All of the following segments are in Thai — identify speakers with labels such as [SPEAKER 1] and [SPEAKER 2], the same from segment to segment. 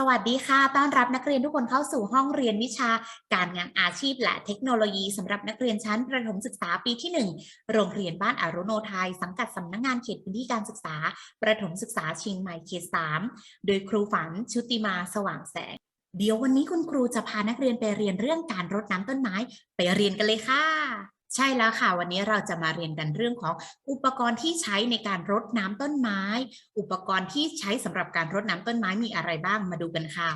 [SPEAKER 1] สวัสดีค่ะ ต้อนรับนักเรียนทุกคนเข้าสู่ห้องเรียนวิชาการงานอาชีพและเทคโนโลยีสำหรับนักเรียนชั้นประถมศึกษาปีที่ 1 โรงเรียนบ้านอารุโนไทย สังกัดสำนักงงานเขตพื้นที่การศึกษา ประถมศึกษาเชียงใหม่เขต 3 โดยครูฝันชุติมาสว่างแสง เดี๋ยววันนี้คุณครูจะพานักเรียนไปเรียนเรื่องการรดน้ำต้นไม้ ไปเรียนกันเลยค่ะ ใช่แล้วค่ะ วันนี้เราจะมาเรียนกันเรื่องของอุปกรณ์ที่ใช้ในการรดน้ำต้นไม้ อุปกรณ์ที่ใช้สำหรับการรดน้ำต้นไม้มีอะไรบ้างมาดูกันค่ะ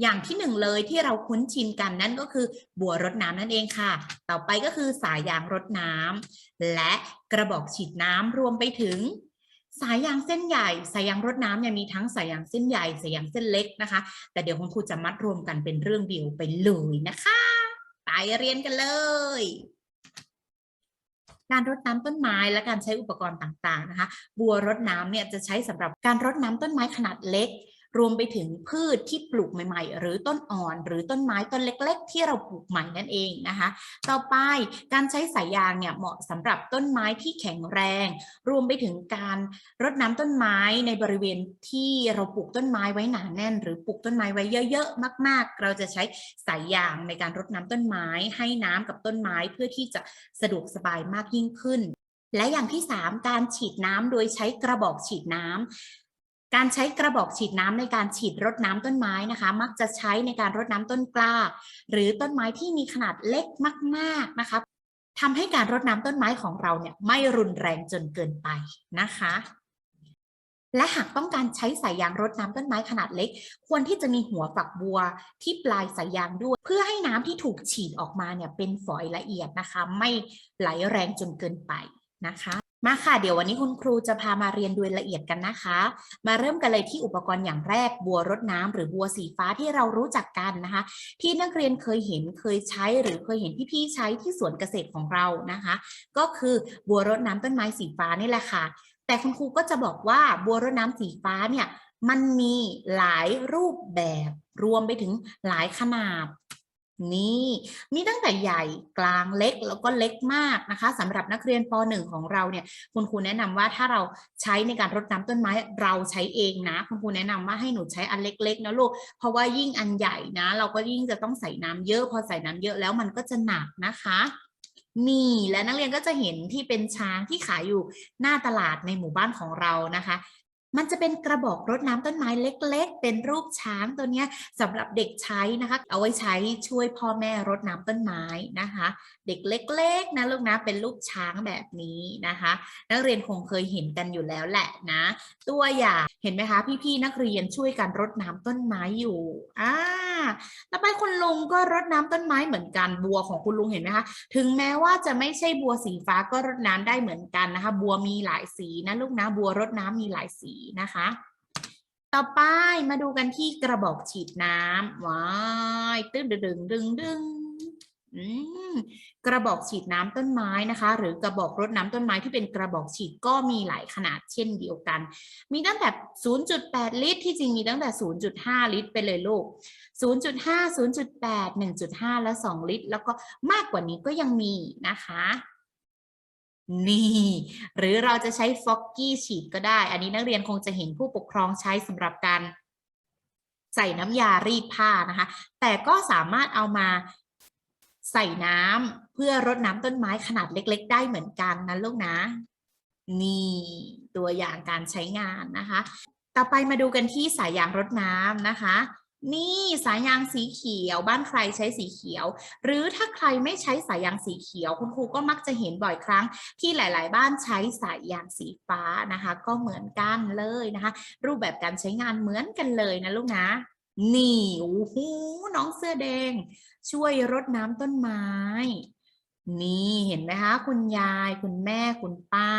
[SPEAKER 1] อย่างที่หนึ่งเลยที่เราคุ้นชินกันนั่นก็คือบัวรดน้ำนั่นเองค่ะ ต่อไปก็คือสายยางรดน้ำและกระบอกฉีดน้ำรวมไปถึง สายยางเส้นใหญ่ สายยางรดน้ำเนี่ยมีทั้งสายยางเส้นใหญ่สายยางเส้นเล็กนะคะ แต่เดี๋ยวคุณครูจะมัดรวมกันเป็นเรื่องเดียวไปเลยนะคะ ไปเรียนกันเลย การรดน้ำต้นไม้และการใช้อุปกรณ์ต่างๆนะคะ บัวรดน้ำเนี่ยจะใช้สำหรับการรดน้ำต้นไม้ขนาดเล็ก รวมไปถึงพืชที่ปลูกใหม่ ๆ หรือต้นอ่อน หรือต้นไม้ต้นเล็ก ๆ ที่เราปลูกใหม่นั่นเองนะคะ ต่อไปการใช้สายยางเนี่ยเหมาะสำหรับต้นไม้ที่แข็งแรง รวมไปถึงการรดน้ำต้นไม้ในบริเวณที่เราปลูกต้นไม้ไว้หนาแน่น หรือปลูกต้นไม้ไว้เยอะๆ มาก ๆ เราจะใช้สายยางในการรดน้ำต้นไม้ ให้น้ำกับต้นไม้เพื่อที่จะสะดวกสบายมากยิ่งขึ้นและอย่างที่ 3 การฉีดน้ำโดยใช้กระบอกฉีดน้ำ การใช้กระบอกฉีดน้ำในการฉีดรดน้ำต้นไม้นะคะ มักจะใช้ในการรดน้ำต้นกล้า หรือต้นไม้ที่มีขนาดเล็กมากๆนะคะทำให้การรดน้ำต้นไม้ของเราเนี่ยไม่รุนแรงจนเกินไปนะคะ และหากต้องการใช้สายยางรดน้ำต้นไม้ขนาดเล็ก ควรที่จะมีหัวฝักบัวที่ปลายสายยางด้วย เพื่อให้น้ำที่ถูกฉีดออกมาเนี่ยเป็นฝอยละเอียดนะคะ ไม่ไหลแรงจนเกินไปนะคะ มาค่ะ เดี๋ยววันนี้คุณครูจะพามาเรียนโดยละเอียดกันนะคะ มาเริ่มกันเลยที่อุปกรณ์อย่างแรกบัวรดน้ำหรือบัวสีฟ้าที่เรารู้จักกันนะคะ ที่นักเรียนเคยเห็นเคยใช้หรือเคยเห็นพี่ๆใช้ที่สวนเกษตรของเรานะคะ ก็คือบัวรดน้ำต้นไม้สีฟ้านี่แหละค่ะ แต่คุณครูก็จะบอกว่าบัวรดน้ำสีฟ้าเนี่ยมันมีหลายรูปแบบรวมไปถึงหลายขนาด นี่ มีตั้งแต่ใหญ่กลางเล็กแล้วก็เล็กมากนะคะสำหรับนักเรียนป .1 ของเราเนี่ยคุณครูแนะนำว่าถ้าเราใช้ในการรดน้ำต้นไม้เราใช้เองนะ คุณครูแนะนำว่าให้หนูใช้อันเล็กๆนะลูกเพราะว่ายิ่งอันใหญ่นะ เราก็ยิ่งจะต้องใส่น้ำเยอะ พอใส่น้ำเยอะแล้วมันก็จะหนักนะคะนี่และนักเรียนก็จะเห็นที่เป็นช้างที่ขายอยู่หน้าตลาดในหมู่บ้านของเรานะคะ มันจะเป็นกระบอกรดน้ำต้นไม้เล็ก ๆ เป็นรูปช้างตัวนี้ยสำหรับเด็กใช้นะคะ เอาไว้ใช้ช่วยพ่อแม่รดน้ำต้นไม้นะคะ เด็กเล็ก ๆ นะลูกนะเป็นรูปช้างแบบนี้นะคะ นักเรียนคงเคยเห็นกันอยู่แล้วแหละนะ ตัวอย่างเห็นไหมคะ พี่ๆนักเรียนช่วยกันรดน้ำต้นไม้อยู่อ่าต่อไปคุณลุงก็รดน้ำต้นไม้เหมือนกันบัวของคุณลุงเห็นไหมคะถึงแม้ว่าจะไม่ใช่บัวสีฟ้าก็รดน้ำได้เหมือนกันนะคะ บัวมีหลายสีนะลูกนะบัวรดน้ำมีหลายสีนะคะ ต่อไปมาดูกันที่กระบอกฉีดน้ำว้ายตึ้งดึงดึงดึงดึงอืมกระบอกฉีดน้ำต้นไม้นะคะ หรือกระบอกรดน้ำต้นไม้ที่เป็นกระบอกฉีดก็มีหลายขนาดเช่นเดียวกัน มีตั้งแต่ 0.8 ลิตร ที่จริงมีตั้งแต่ 0.5 ลิตร ไปเลยลูก 0.5 0.8 1.5 และ 2 ลิตร แล้วก็มากกว่านี้ก็ยังมีนะคะ นี่ หรือเราจะใช้ฟอกกี้ฉีดก็ได้ อันนี้นักเรียนคงจะเห็นผู้ปกครองใช้สำหรับการใส่น้ำยารีดผ้านะคะ แต่ก็สามารถเอามาใส่น้ำเพื่อรดน้ำต้นไม้ขนาดเล็ก ๆ ได้เหมือนกันนะลูกนะ นี่ตัวอย่างการใช้งานนะคะ ต่อไปมาดูกันที่สายยางรดน้ำนะคะ นี่สายยางสีเขียว บ้านใครใช้สีเขียว หรือถ้าใครไม่ใช้สายยางสีเขียว คุณครูก็มักจะเห็นบ่อยครั้ง ที่หลาย ๆ บ้านใช้สายยางสีฟ้านะคะ ก็เหมือนกันเลยนะคะ รูปแบบการใช้งานเหมือนกันเลยนะลูกนะนี่โอ้โหน้องเสื้อแดง ช่วยรดน้ำต้นไม้ นี่เห็นไหมคะ คุณยาย คุณแม่คุณป้า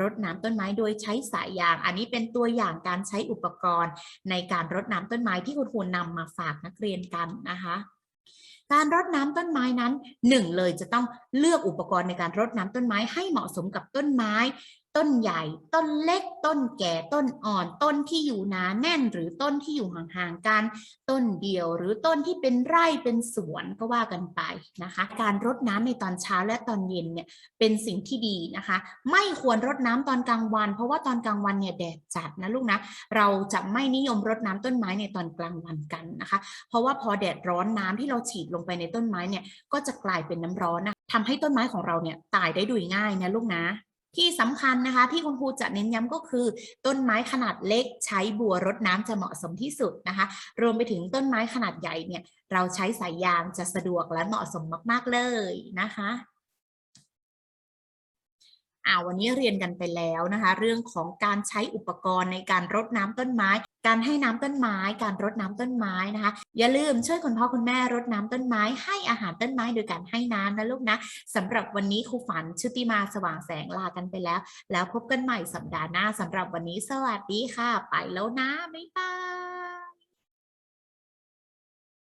[SPEAKER 1] รดน้ำต้นไม้โดยใช้สายยาง อันนี้เป็นตัวอย่างการใช้อุปกรณ์ ในการรดน้ำต้นไม้ที่คุณครูนำมาฝากนักเรียนกันนะคะการรดน้ำต้นไม้นั้นหนึ่งเลยจะต้องเลือกอุปกรณ์ในการรดน้ำต้นไม้ให้เหมาะสมกับต้นไม้ ต้นใหญ่ ต้นเล็ก ต้นแก่ ต้นอ่อน ต้นที่อยู่หนาแน่น หรือต้นที่อยู่ห่างๆกัน ต้นเดียว หรือต้นที่เป็นไร่เป็นสวนก็ว่ากันไปนะคะ การรดน้ำในตอนเช้าและตอนเย็นเนี่ยเป็นสิ่งที่ดีนะคะ ไม่ควรรดน้ำตอนกลางวัน เพราะว่าตอนกลางวันเนี่ยแดดจัดนะลูกนะ เราจะไม่นิยมรดน้ำต้นไม้ในตอนกลางวันกันนะคะ เพราะว่าพอแดดร้อนน้ำที่เราฉีดลงไปในต้นไม้เนี่ยก็จะกลายเป็นน้ำร้อนนะทำให้ต้นไม้ของเราเนี่ยตายได้โดยง่ายนะลูกนะ ที่สำคัญนะคะ ที่คุณครูจะเน้นย้ำก็คือ ต้นไม้ขนาดเล็กใช้บัวรดน้ำจะเหมาะสมที่สุดนะคะ รวมไปถึงต้นไม้ขนาดใหญ่เนี่ย เราใช้สายยางจะสะดวกและเหมาะสมมาก ๆ เลยนะคะ อ่าวันนี้เรียนกันไปแล้วนะคะ เรื่องของการใช้อุปกรณ์ในการรดน้ำต้นไม้ การให้น้ำต้นไม้ การรดน้ำต้นไม้นะคะ อย่าลืมช่วยคุณพ่อคุณแม่รดน้ำต้นไม้ ให้อาหารต้นไม้โดยการให้น้ำนะลูกนะสำหรับวันนี้ครูฝันชุติมาสว่างแสงลากันไปแล้ว แล้วพบกันใหม่สัปดาห์หน้าสำหรับวันนี้สวัสดีค่ะ ไปแล้วนะบ๊ายบาย